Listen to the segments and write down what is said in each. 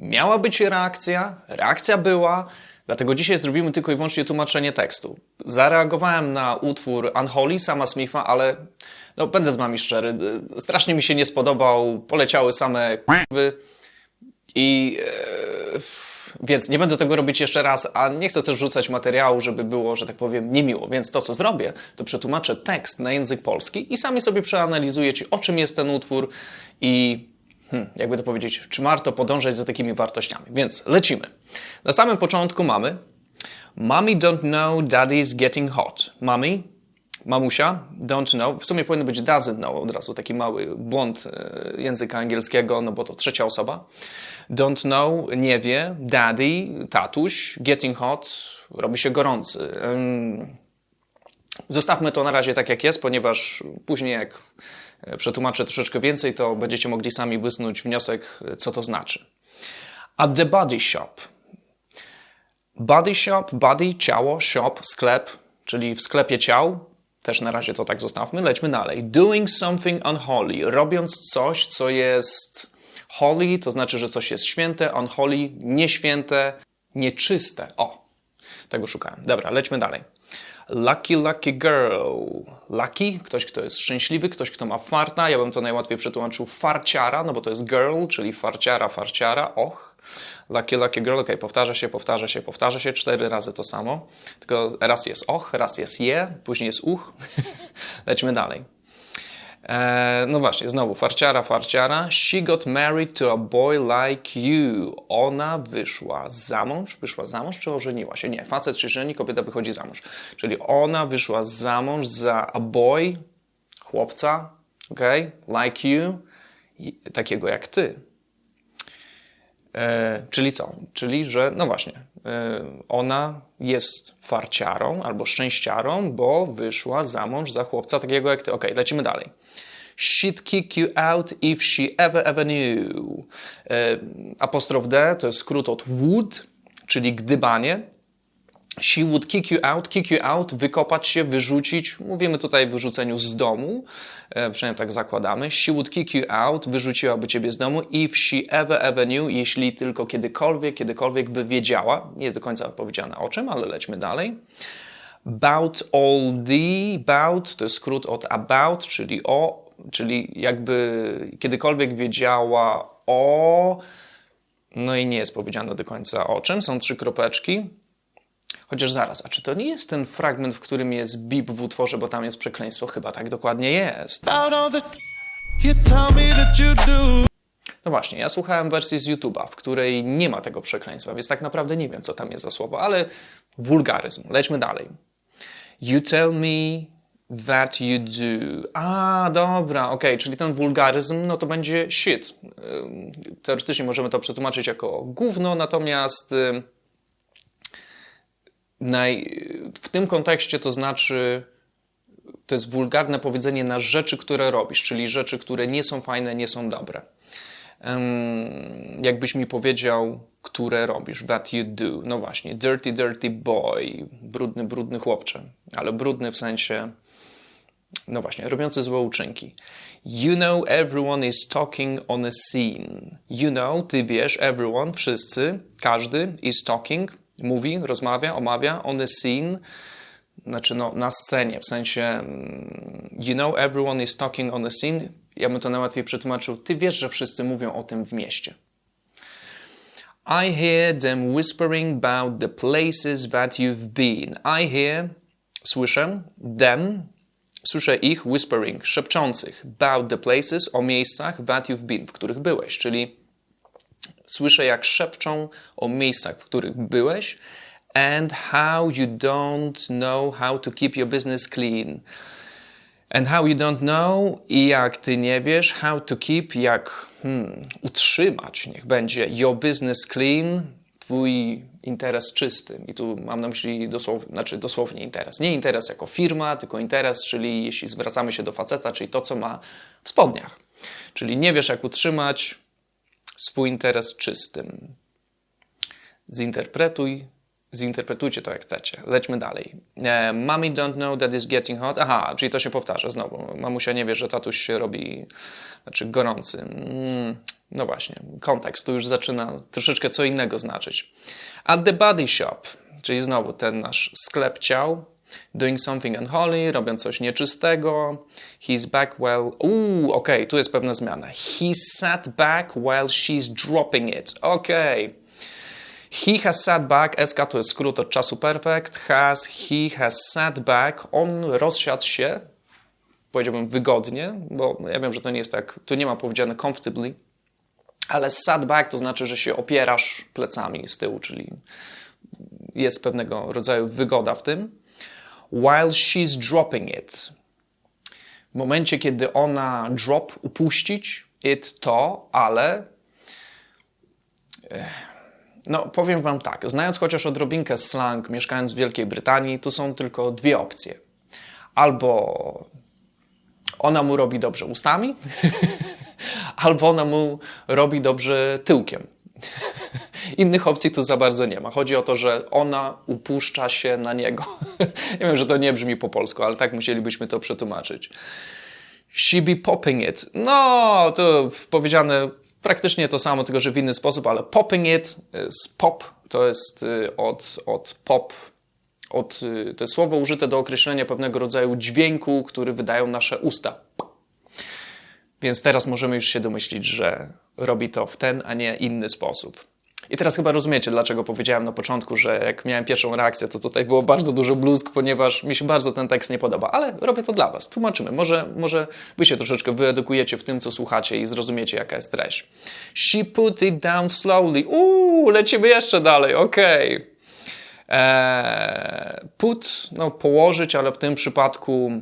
Miała być reakcja, reakcja była, dlatego dzisiaj zrobimy tylko i wyłącznie tłumaczenie tekstu. Zareagowałem na utwór Unholy sama Smitha, ale no, będę z wami szczery, strasznie mi się nie spodobał, poleciały same k***wy i... E, więc nie będę tego robić jeszcze raz, a nie chcę też rzucać materiału, żeby było, że tak powiem, niemiło. Więc to, co zrobię, to przetłumaczę tekst na język polski i sami sobie przeanalizujecie, o czym jest ten utwór i hmm, jakby to powiedzieć, czy warto podążać za takimi wartościami. Więc lecimy. Na samym początku mamy Mommy don't know daddy's getting hot. Mommy, mamusia, don't know. W sumie powinno być doesn't know od razu, taki mały błąd e, języka angielskiego, no bo to trzecia osoba. Don't know, nie wie. Daddy, tatuś. Getting hot, robi się gorący. Zostawmy to na razie tak jak jest, ponieważ później jak przetłumaczę troszeczkę więcej, to będziecie mogli sami wysnuć wniosek, co to znaczy. At the body shop. Body shop, body, ciało, shop, sklep, czyli w sklepie ciał. Też na razie to tak zostawmy. Lećmy dalej. Doing something unholy. Robiąc coś, co jest Holy to znaczy, że coś jest święte, unholy nieświęte, nieczyste. O, tego szukałem. Dobra, lećmy dalej. Lucky, lucky girl. Lucky, ktoś, kto jest szczęśliwy, ktoś, kto ma farta. Ja bym to najłatwiej przetłumaczył farciara, no bo to jest girl, czyli farciara, farciara. Och. Lucky, lucky girl. Ok, powtarza się, powtarza się, powtarza się. Cztery razy to samo. Tylko raz jest och, raz jest je, później jest uch. Lećmy dalej. E, no właśnie, znowu farciara, farciara. She got married to a boy like you. Ona wyszła za mąż. Wyszła za mąż czy ożeniła się? Nie, facet się żeni, kobieta wychodzi za mąż. Czyli ona wyszła za mąż za a boy, chłopca, ok? Like you, takiego jak ty. E, czyli co? Czyli, że, no właśnie, ona jest farciarą albo szczęściarą, bo wyszła za mąż za chłopca takiego jak ty. Ok, lecimy dalej. She'd kick you out if she ever ever knew. E, apostrof D to jest skrót od would, czyli gdybanie. She would kick you out, kick you out, wykopać się, wyrzucić. Mówimy tutaj o wyrzuceniu z domu, e, przynajmniej tak zakładamy. She would kick you out, wyrzuciłaby ciebie z domu. If she ever, ever knew, jeśli tylko kiedykolwiek, kiedykolwiek by wiedziała. Nie jest do końca powiedziane o czym, ale lećmy dalej. About all the, about to jest skrót od about, czyli o, czyli jakby kiedykolwiek wiedziała o, no i nie jest powiedziane do końca o czym. Są trzy kropeczki. Chociaż zaraz, a czy to nie jest ten fragment, w którym jest bip w utworze, bo tam jest przekleństwo? Chyba tak dokładnie jest. No właśnie, ja słuchałem wersji z YouTube'a, w której nie ma tego przekleństwa, więc tak naprawdę nie wiem, co tam jest za słowo, ale wulgaryzm. Lećmy dalej. You tell me that you do. A, dobra, okej, okay, czyli ten wulgaryzm, no to będzie shit. Teoretycznie możemy to przetłumaczyć jako gówno, natomiast naj, w tym kontekście to znaczy, to jest wulgarne powiedzenie na rzeczy, które robisz, czyli rzeczy, które nie są fajne, nie są dobre. Um, jakbyś mi powiedział, które robisz, that you do. No właśnie, dirty, dirty boy, brudny, brudny chłopcze, ale brudny w sensie, no właśnie, robiący złe uczynki. You know everyone is talking on a scene. You know, ty wiesz, everyone, wszyscy, każdy is talking, mówi, rozmawia, omawia on the scene, znaczy no, na scenie, w sensie mm, you know everyone is talking on the scene, ja bym to najłatwiej przetłumaczył, ty wiesz, że wszyscy mówią o tym w mieście. I hear them whispering about the places that you've been. I hear, słyszę, them, słyszę ich whispering, szepczących, about the places, o miejscach that you've been, w których byłeś, czyli Słyszę, jak szepczą o miejscach, w których byłeś and how you don't know how to keep your business clean. And how you don't know i jak ty nie wiesz, how to keep, jak hmm, utrzymać, niech będzie your business clean, twój interes czysty. I tu mam na myśli dosłownie, znaczy dosłownie interes. Nie interes jako firma, tylko interes, czyli jeśli zwracamy się do faceta, czyli to, co ma w spodniach. Czyli nie wiesz, jak utrzymać swój interes czystym. Zinterpretuj zinterpretujcie to jak chcecie. Lećmy dalej. E, Mommy don't know that it's getting hot. Aha, czyli to się powtarza znowu. Mamusia nie wie, że tatuś się robi, znaczy gorący. Mm, no właśnie, kontekst tu już zaczyna troszeczkę co innego znaczyć. At the body shop, czyli znowu ten nasz sklep ciał, doing something unholy, robią coś nieczystego. He's back while... Uuu, okej, okay, tu jest pewna zmiana. He sat back while she's dropping it. Okej. Okay. He has sat back, SK to jest skrót od czasu perfect, has, he has sat back, on rozsiadł się, powiedziałbym wygodnie, bo ja wiem, że to nie jest tak, tu nie ma powiedziane comfortably, ale sat back to znaczy, że się opierasz plecami z tyłu, czyli jest pewnego rodzaju wygoda w tym. While she's dropping it. W momencie, kiedy ona drop, upuścić, it to, ale no, powiem Wam tak, znając chociaż odrobinkę slang, mieszkając w Wielkiej Brytanii, tu są tylko dwie opcje. Albo ona mu robi dobrze ustami, albo ona mu robi dobrze tyłkiem. Innych opcji tu za bardzo nie ma. Chodzi o to, że ona upuszcza się na niego. ja wiem, że to nie brzmi po polsku, ale tak musielibyśmy to przetłumaczyć. She be popping it. No, to powiedziane praktycznie to samo, tylko że w inny sposób, ale popping it z pop to jest y, od, od pop, od, y, to słowo użyte do określenia pewnego rodzaju dźwięku, który wydają nasze usta. Więc teraz możemy już się domyślić, że robi to w ten, a nie inny sposób. I teraz chyba rozumiecie, dlaczego powiedziałem na początku, że jak miałem pierwszą reakcję, to tutaj było bardzo dużo bluzg, ponieważ mi się bardzo ten tekst nie podoba. Ale robię to dla Was. Tłumaczymy. Może, może Wy się troszeczkę wyedukujecie w tym, co słuchacie i zrozumiecie, jaka jest treść. She put it down slowly. Uuu, lecimy jeszcze dalej. Okej. Okay. Eee, put, no położyć, ale w tym przypadku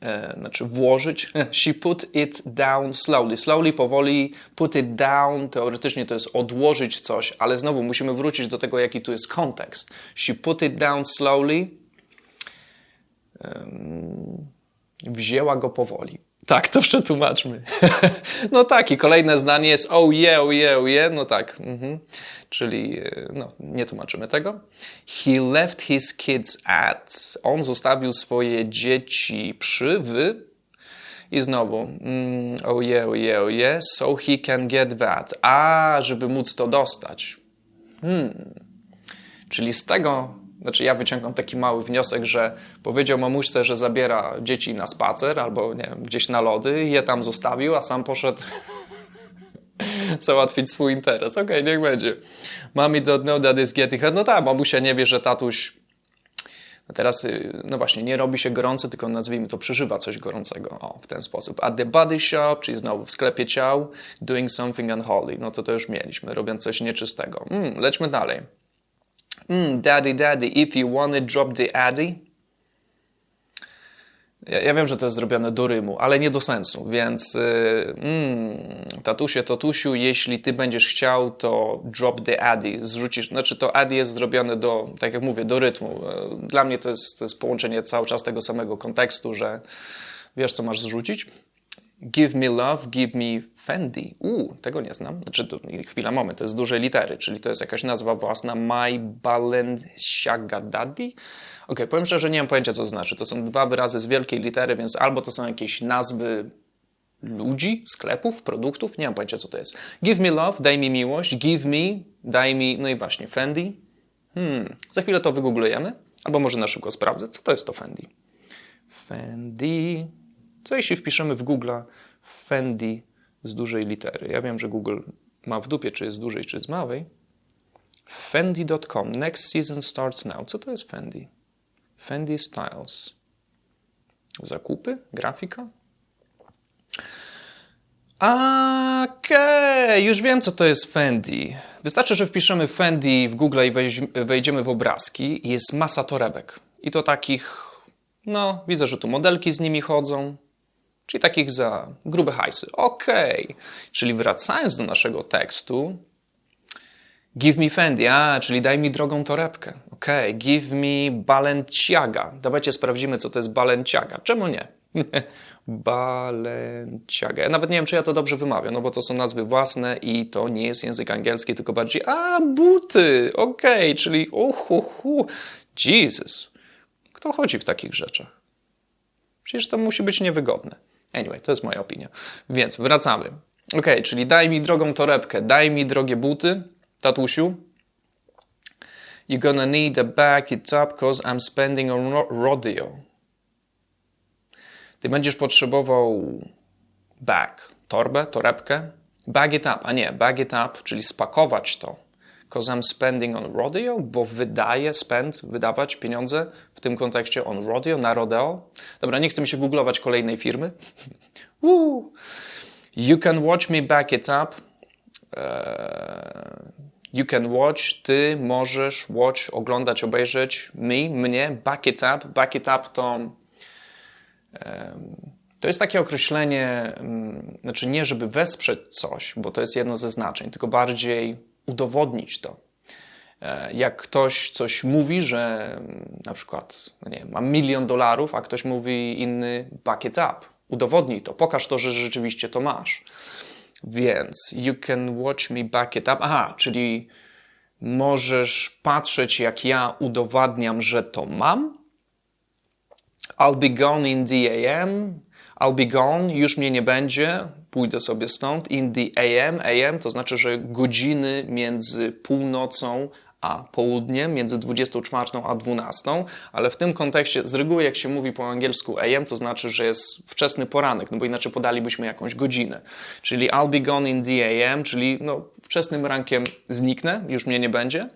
e, znaczy włożyć. She put it down slowly. Slowly, powoli, put it down. Teoretycznie to jest odłożyć coś, ale znowu musimy wrócić do tego, jaki tu jest kontekst. She put it down slowly. Wzięła go powoli. Tak, to przetłumaczmy. no tak, i kolejne zdanie jest oh yeah, oh yeah, oh yeah. No tak. Mhm. Czyli e, no, nie tłumaczymy tego. He left his kids at. On zostawił swoje dzieci przy, w. I znowu, mm, oh yeah, oh yeah, oh yeah, so he can get that. A, żeby móc to dostać. Hmm. Czyli z tego znaczy ja wyciągam taki mały wniosek, że powiedział mamuśce, że zabiera dzieci na spacer albo nie wiem, gdzieś na lody, je tam zostawił, a sam poszedł załatwić swój interes. Okej, okay, niech będzie. Mommy don't know that is getting hot. No tak, mamusia nie wie, że tatuś no teraz, y, no właśnie, nie robi się gorący, tylko nazwijmy to, przeżywa coś gorącego. O, w ten sposób. At the body shop, czyli znowu w sklepie ciał, doing something unholy. No to to już mieliśmy, robiąc coś nieczystego. Mm, lećmy dalej. Mm, daddy, daddy, if you wanna drop the addy. Ja, ja, wiem, że to jest zrobione do rymu, ale nie do sensu, więc yy, mm, tatusie, tatusiu, jeśli ty będziesz chciał, to drop the addy, zrzucisz, znaczy to addy jest zrobione do, tak jak mówię, do rytmu. Dla mnie to jest, to jest połączenie cały czas tego samego kontekstu, że wiesz, co masz zrzucić. Give me love, give me Fendi. Uuu, tego nie znam. Znaczy, to, chwila, moment, to jest duże litery, czyli to jest jakaś nazwa własna. My Balenciaga Daddy? Ok, powiem szczerze, nie mam pojęcia, co to znaczy. To są dwa wyrazy z wielkiej litery, więc albo to są jakieś nazwy ludzi, sklepów, produktów, nie mam pojęcia, co to jest. Give me love, daj mi miłość. Give me, daj mi, no i właśnie, Fendi. Hmm, za chwilę to wygooglujemy, albo może na szybko sprawdzę, co to jest to Fendi. Fendi. Co jeśli wpiszemy w Google Fendi z dużej litery? Ja wiem, że Google ma w dupie, czy jest z dużej, czy z małej. Fendi.com. Next season starts now. Co to jest Fendi? Fendi Styles. Zakupy? Grafika? Okej, okay, już wiem, co to jest Fendi. Wystarczy, że wpiszemy Fendi w Google i wejdziemy w obrazki. Jest masa torebek. I to takich, no, widzę, że tu modelki z nimi chodzą czyli takich za grube hajsy. Okej, czyli wracając do naszego tekstu, give me Fendi, a, czyli daj mi drogą torebkę. Okej, give me Balenciaga. Dawajcie sprawdzimy, co to jest Balenciaga. Czemu nie? Balenciaga. Ja nawet nie wiem, czy ja to dobrze wymawiam, no bo to są nazwy własne i to nie jest język angielski, tylko bardziej a, buty, okej, okay, czyli uhuhu, Jesus. Kto chodzi w takich rzeczach? Przecież to musi być niewygodne. Anyway, to jest moja opinia. Więc wracamy. Ok, czyli daj mi drogą torebkę, daj mi drogie buty, tatusiu. You're gonna need a bag it up, cause I'm spending on rodeo. Ty będziesz potrzebował bag, torbę, torebkę. Bag it up, a nie, bag it up, czyli spakować to. Cause I'm spending on rodeo, bo wydaje, spend, wydawać pieniądze w tym kontekście on rodeo, na rodeo. Dobra, nie chcę mi się googlować kolejnej firmy. you can watch me back it up. Uh, you can watch, ty możesz watch, oglądać, obejrzeć me, mnie, back it up. Back it up to to jest takie określenie, znaczy nie, żeby wesprzeć coś, bo to jest jedno ze znaczeń, tylko bardziej udowodnić to. E, jak ktoś coś mówi, że na przykład, no nie mam milion dolarów, a ktoś mówi inny bucket up. Udowodnij to, pokaż to, że rzeczywiście to masz. Więc you can watch me back it up. Aha, czyli możesz patrzeć, jak ja udowadniam, że to mam. I'll be gone in the AM. I'll be gone, już mnie nie będzie, pójdę sobie stąd. In the AM, AM to znaczy, że godziny między północą a południem, między 24 a 12, ale w tym kontekście z reguły jak się mówi po angielsku AM, to znaczy, że jest wczesny poranek, no bo inaczej podalibyśmy jakąś godzinę. Czyli I'll be gone in the AM, czyli no, wczesnym rankiem zniknę, już mnie nie będzie.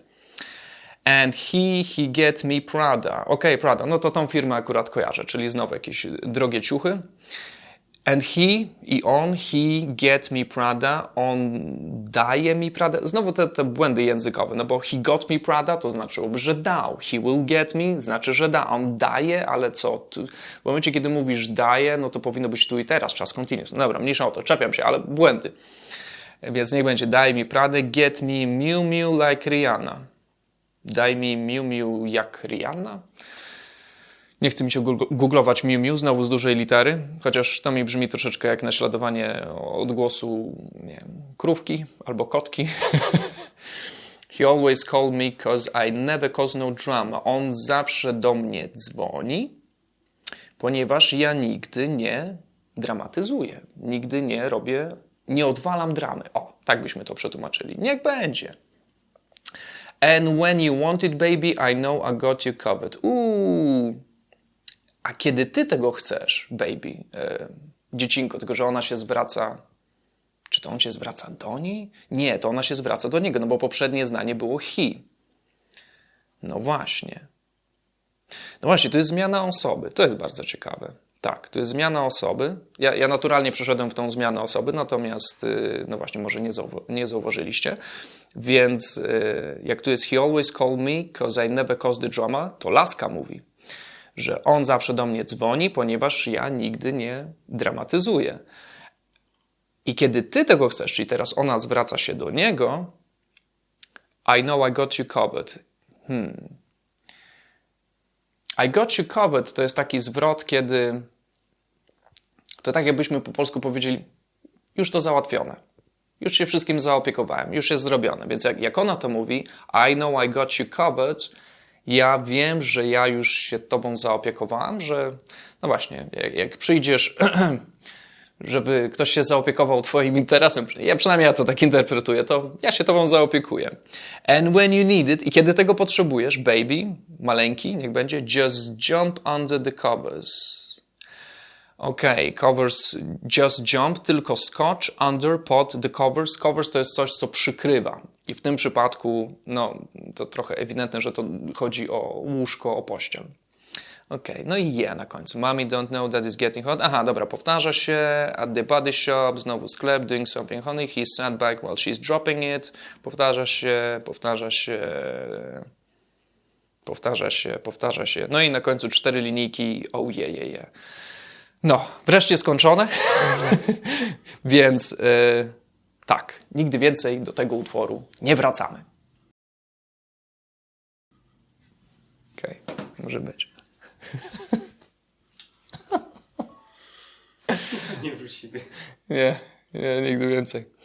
And he, he get me Prada. Ok, Prada, no to tą firmę akurat kojarzę, czyli znowu jakieś drogie ciuchy. And he i on, he get me Prada, on daje mi Prada. Znowu te, te błędy językowe, no bo he got me Prada to znaczyłoby, że dał. He will get me znaczy, że da. On daje, ale co? W momencie, kiedy mówisz daje, no to powinno być tu i teraz, czas continuous. No dobra, mniejsza o to, czepiam się, ale błędy. Więc niech będzie daj mi Pradę, get me Miu Miu like Rihanna. Daj mi Miu Miu jak Rihanna. Nie chcę mi się googlować Miu Miu znowu z dużej litery, chociaż to mi brzmi troszeczkę jak naśladowanie odgłosu nie wiem, krówki albo kotki. He always called me cause I never cause no drama. On zawsze do mnie dzwoni, ponieważ ja nigdy nie dramatyzuję. Nigdy nie robię, nie odwalam dramy. O, tak byśmy to przetłumaczyli. Niech będzie. And when you want it, baby, I know I got you covered. Uuu, a kiedy ty tego chcesz, baby, e, dziecinko, tylko że ona się zwraca, czy to on się zwraca do niej? Nie, to ona się zwraca do niego, no bo poprzednie zdanie było he. No właśnie. No właśnie, to jest zmiana osoby. To jest bardzo ciekawe. Tak, to jest zmiana osoby. Ja, ja naturalnie przeszedłem w tą zmianę osoby, natomiast, y, no właśnie, może nie, zauwa nie zauważyliście. Więc y, jak tu jest He always call me, cause I never cause the drama, to Laska mówi że on zawsze do mnie dzwoni, ponieważ ja nigdy nie dramatyzuję. I kiedy ty tego chcesz, czyli teraz ona zwraca się do niego, I know I got you covered. Hmm. I got you covered to jest taki zwrot, kiedy to tak jakbyśmy po polsku powiedzieli, już to załatwione. Już się wszystkim zaopiekowałem, już jest zrobione. Więc jak, jak ona to mówi, I know I got you covered, ja wiem, że ja już się Tobą zaopiekowałem, że no właśnie, jak, jak przyjdziesz, żeby ktoś się zaopiekował Twoim interesem, ja przynajmniej ja to tak interpretuję, to ja się Tobą zaopiekuję. And when you need it, i kiedy tego potrzebujesz, baby, maleńki, niech będzie, just jump under the covers. OK, covers just jump, tylko skocz under pod the covers. Covers to jest coś, co przykrywa. I w tym przypadku, no, to trochę ewidentne, że to chodzi o łóżko, o pościel. OK, no i je na końcu. Mommy don't know that it's getting hot. Aha, dobra, powtarza się. At the body shop, znowu sklep, doing something honey. He's sat back while she's dropping it. Powtarza się, powtarza się, powtarza się, powtarza się. No i na końcu cztery linijki. Oh yeah, yeah, yeah. No, wreszcie skończone. Więc yy, tak, nigdy więcej do tego utworu nie wracamy. Okej, okay, może być. nie wrócimy. Nie, nie, nigdy więcej.